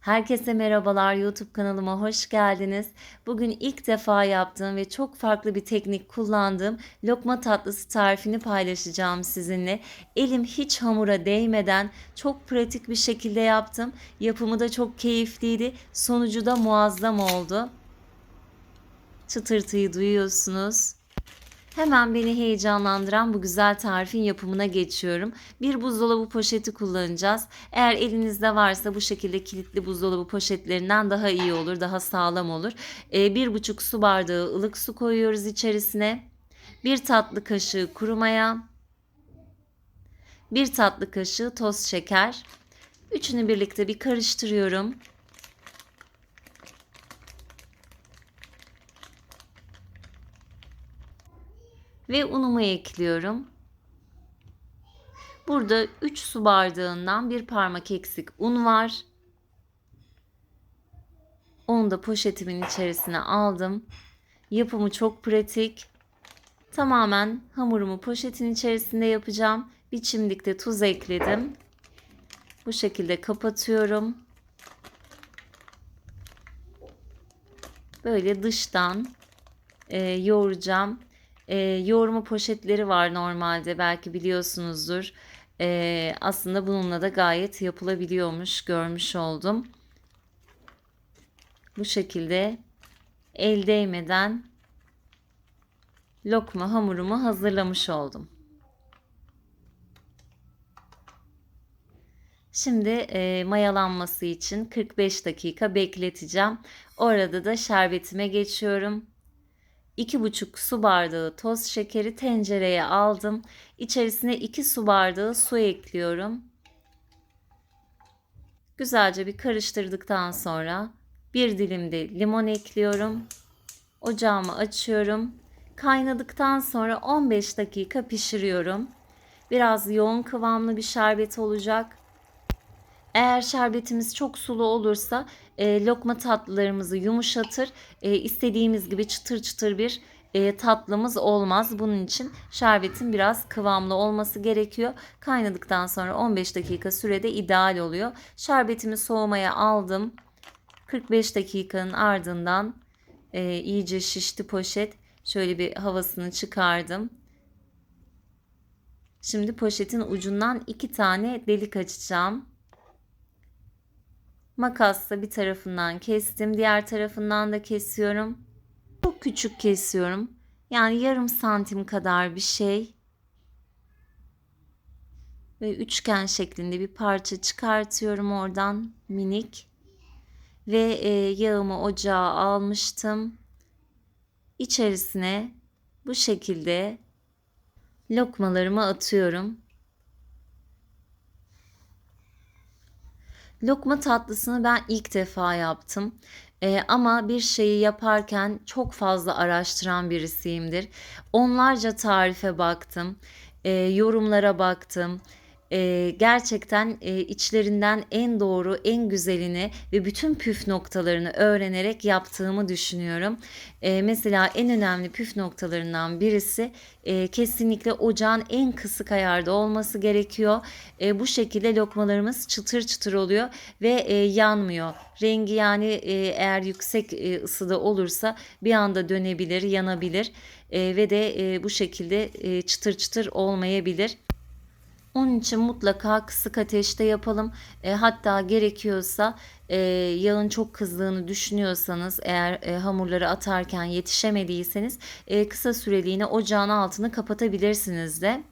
Herkese merhabalar YouTube kanalıma hoş geldiniz. Bugün ilk defa yaptığım ve çok farklı bir teknik kullandığım lokma tatlısı tarifini paylaşacağım sizinle. Elim hiç hamura değmeden çok pratik bir şekilde yaptım. Yapımı da çok keyifliydi. Sonucu da muazzam oldu. Çıtırtıyı duyuyorsunuz. Hemen beni heyecanlandıran bu güzel tarifin yapımına geçiyorum. Bir buzdolabı poşeti kullanacağız. Eğer elinizde varsa bu şekilde kilitli buzdolabı poşetlerinden daha iyi olur, daha sağlam olur. Ee, bir buçuk su bardağı ılık su koyuyoruz içerisine. Bir tatlı kaşığı kuru maya. Bir tatlı kaşığı toz şeker. Üçünü birlikte bir karıştırıyorum. Ve unumu ekliyorum. Burada 3 su bardağından bir parmak eksik un var. Onu da poşetimin içerisine aldım. Yapımı çok pratik. Tamamen hamurumu poşetin içerisinde yapacağım. Bir çimdikte tuz ekledim. Bu şekilde kapatıyorum. Böyle dıştan e, yoğuracağım e, yoğurma poşetleri var normalde belki biliyorsunuzdur. E, aslında bununla da gayet yapılabiliyormuş görmüş oldum. Bu şekilde el değmeden lokma hamurumu hazırlamış oldum. Şimdi e, mayalanması için 45 dakika bekleteceğim. Orada da şerbetime geçiyorum. 2,5 su bardağı toz şekeri tencereye aldım. İçerisine 2 su bardağı su ekliyorum. Güzelce bir karıştırdıktan sonra bir dilim de limon ekliyorum. Ocağımı açıyorum. Kaynadıktan sonra 15 dakika pişiriyorum. Biraz yoğun kıvamlı bir şerbet olacak. Eğer şerbetimiz çok sulu olursa e, lokma tatlılarımızı yumuşatır. E, istediğimiz gibi çıtır çıtır bir e, tatlımız olmaz. Bunun için şerbetin biraz kıvamlı olması gerekiyor. Kaynadıktan sonra 15 dakika sürede ideal oluyor. Şerbetimi soğumaya aldım. 45 dakikanın ardından e, iyice şişti poşet. Şöyle bir havasını çıkardım. Şimdi poşetin ucundan iki tane delik açacağım. Makasla bir tarafından kestim. Diğer tarafından da kesiyorum. Çok küçük kesiyorum. Yani yarım santim kadar bir şey. Ve üçgen şeklinde bir parça çıkartıyorum oradan minik. Ve e, yağımı ocağa almıştım. İçerisine bu şekilde lokmalarımı atıyorum. Lokma tatlısını ben ilk defa yaptım. Ee, ama bir şeyi yaparken çok fazla araştıran birisiyimdir. Onlarca tarife baktım, e, yorumlara baktım e, gerçekten e, içlerinden en doğru, en güzelini ve bütün püf noktalarını öğrenerek yaptığımı düşünüyorum. E, mesela en önemli püf noktalarından birisi e, kesinlikle ocağın en kısık ayarda olması gerekiyor. E, bu şekilde lokmalarımız çıtır çıtır oluyor ve e, yanmıyor. Rengi yani e, eğer yüksek e, ısıda olursa bir anda dönebilir, yanabilir e, ve de e, bu şekilde e, çıtır çıtır olmayabilir. Onun için mutlaka kısık ateşte yapalım. E, hatta gerekiyorsa e, yağın çok kızdığını düşünüyorsanız eğer e, hamurları atarken yetişemediyseniz e, kısa süreliğine ocağın altını kapatabilirsiniz de.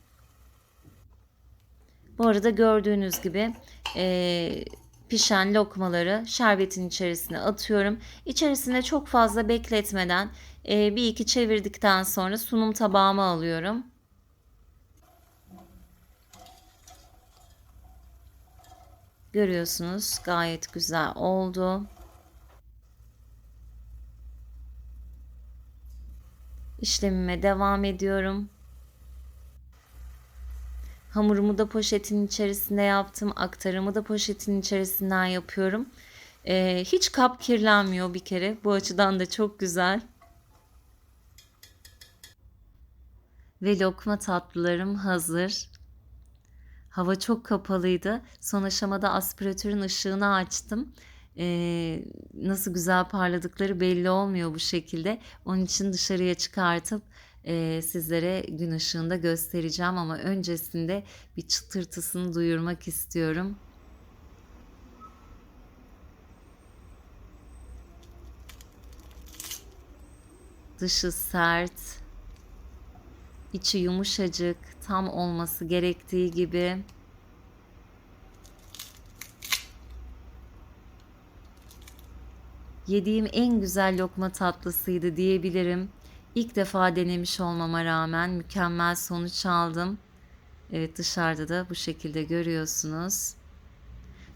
Bu arada gördüğünüz gibi e, pişen lokmaları şerbetin içerisine atıyorum. İçerisine çok fazla bekletmeden e, bir iki çevirdikten sonra sunum tabağıma alıyorum. Görüyorsunuz gayet güzel oldu. İşlemime devam ediyorum. Hamurumu da poşetin içerisinde yaptım. Aktarımı da poşetin içerisinden yapıyorum. Ee, hiç kap kirlenmiyor bir kere. Bu açıdan da çok güzel. Ve lokma tatlılarım hazır. Hava çok kapalıydı. Son aşamada aspiratörün ışığını açtım. Eee, nasıl güzel parladıkları belli olmuyor bu şekilde. Onun için dışarıya çıkartıp, eee, sizlere gün ışığında göstereceğim ama öncesinde bir çıtırtısını duyurmak istiyorum. Dışı sert, içi yumuşacık, tam olması gerektiği gibi. Yediğim en güzel lokma tatlısıydı diyebilirim. İlk defa denemiş olmama rağmen mükemmel sonuç aldım. Evet dışarıda da bu şekilde görüyorsunuz.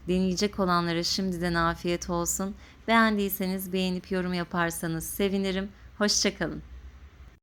Deneyecek olanlara şimdiden afiyet olsun. Beğendiyseniz beğenip yorum yaparsanız sevinirim. Hoşçakalın.